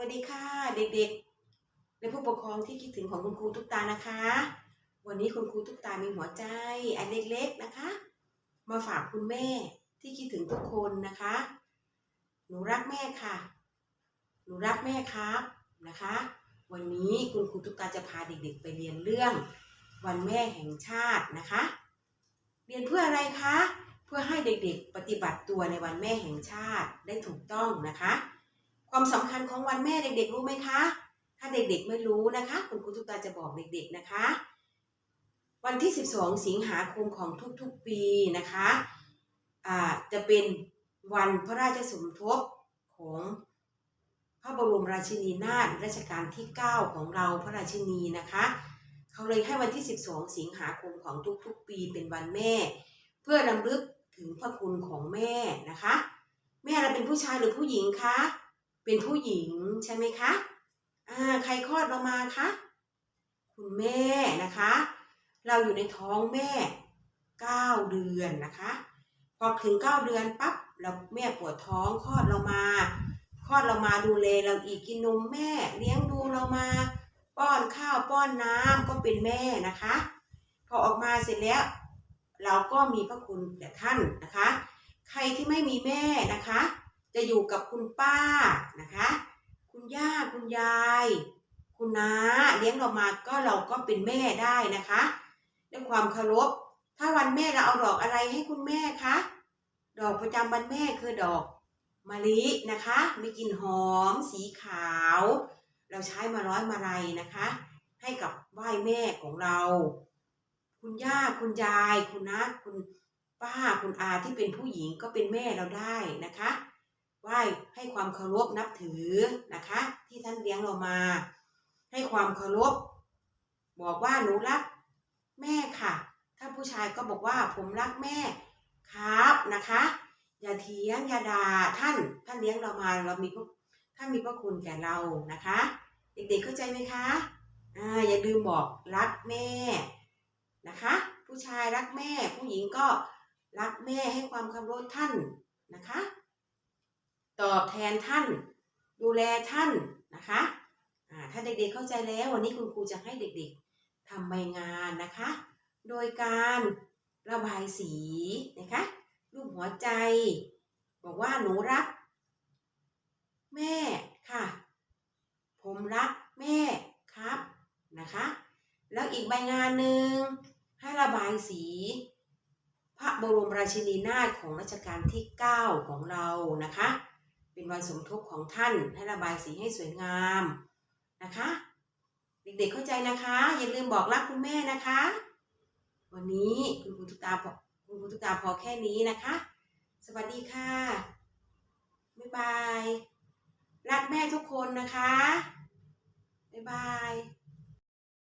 วัสดีค่ะเด็กๆ และผู้ปกครองที่คิดถึงของคุณครูทุกตานะคะ วันนี้คุณครูทุกตามีหัวใจอันเล็กๆนะคะ มาฝากคุณแม่ที่คิดถึงทุกคนนะคะ หนูรักแม่ค่ะ หนูรักแม่ครับนะคะ วันนี้คุณครูทุกตาจะพาเด็กๆ ไปเรียนเรื่อง วันแม่แห่งชาตินะคะ เรียนเพื่ออะไรคะ เพื่อให้เด็กๆ ปฏิบัติตัวในวันแม่แห่งชาติได้ถูกต้องนะคะ ความสำคัญของวันแม่เด็กๆรู้ไหมคะ ถ้าเด็กๆไม่รู้นะคะ คุณครูทุกตาจะบอกเด็กๆนะคะ วันที่ 12 สิงหาคมของทุกๆปีนะคะจะเป็นวันพระราชสมภพของพระบรมราชินีนาถรัชกาลที่ 9 ของเราพระราชินีนะคะ เขาเลยให้วันที่ 12 สิงหาคมของทุกๆ ปีเป็นวันแม่ เพื่อรำลึกถึงพระคุณของแม่นะคะ แม่เราเป็นผู้ชายหรือผู้หญิงคะ เป็นผู้หญิงใช่ไหมคะอ่าใครคลอดเรามาคะ คุณแม่นะคะ เราอยู่ในท้องแม่9เดือนนะคะ พอถึง9เดือนปั๊บเราแม่ปวดท้องคลอดเรามาคลอดเรามาดูแลเราอีกกินนมแม่ เลี้ยงดูเรามา ป้อนข้าวป้อนน้ำก็เป็นแม่นะคะ พอออกมาเสร็จแล้ว เราก็มีพระคุณแก่ท่านนะคะ ใครที่ไม่มีแม่นะคะ จะอยู่กับคุณป้านะคะ คุณย่าคุณยาย คุณน้าเลี้ยงเรามาก็เราก็เป็นแม่ได้นะคะด้วยความเคารพถ้าวันแม่เราเอาดอกอะไรให้คุณแม่คะดอกประจำวันแม่คือดอกมะลินะคะมีกลิ่นหอมสีขาว เราใช้มาร้อยมาลัยนะคะ ให้กับไหว้แม่ของเรา คุณย่าคุณยาย คุณน้าคุณป้าคุณอาที่เป็นผู้หญิงก็เป็นแม่เราได้นะคะ ความเคารพนับถือนะคะ ที่ท่านเลี้ยงเรามา ให้ความเคารพบอกว่าหนูรักแม่ค่ะ ถ้าผู้ชายก็บอกว่าผมรักแม่ครับนะคะ อย่าเถียงอย่าด่าท่านท่านเลี้ยงเรามาเรามีท่านมีพระคุณแก่เรานะคะ เด็กๆเข้าใจไหมคะอ่าอย่าลืมบอกรักแม่นะคะ ผู้ชายรักแม่ ผู้หญิงก็รักแม่ให้ความเคารพท่านนะคะ ตอบแทนท่าน ดูแลท่านนะคะอ่าถ้าเด็กๆเข้าใจแล้ววันนี้คุณครูจะให้เด็กๆทำใบงานนะคะ โดยการระบายสีนะคะรูปหัวใจ บอกว่าหนูรัก แม่ค่ะ ผมรักแม่ครับนะคะ แล้วอีกใบงานหนึ่งให้ระบายสี พระบรมราชินีนาถของรัชกาลที่ 9 ของเรานะคะ เป็นวันสมทบของท่านให้ระบายสีให้สวยงามนะคะ เด็กๆเข้าใจนะคะ อย่าลืมบอกรักคุณแม่นะคะ วันนี้คุณครูทุกตาพอคุณครูทุกตาพอแค่นี้นะคะ สวัสดีค่ะบ๊ายบายรักแม่ทุกคนนะคะบ๊ายบาย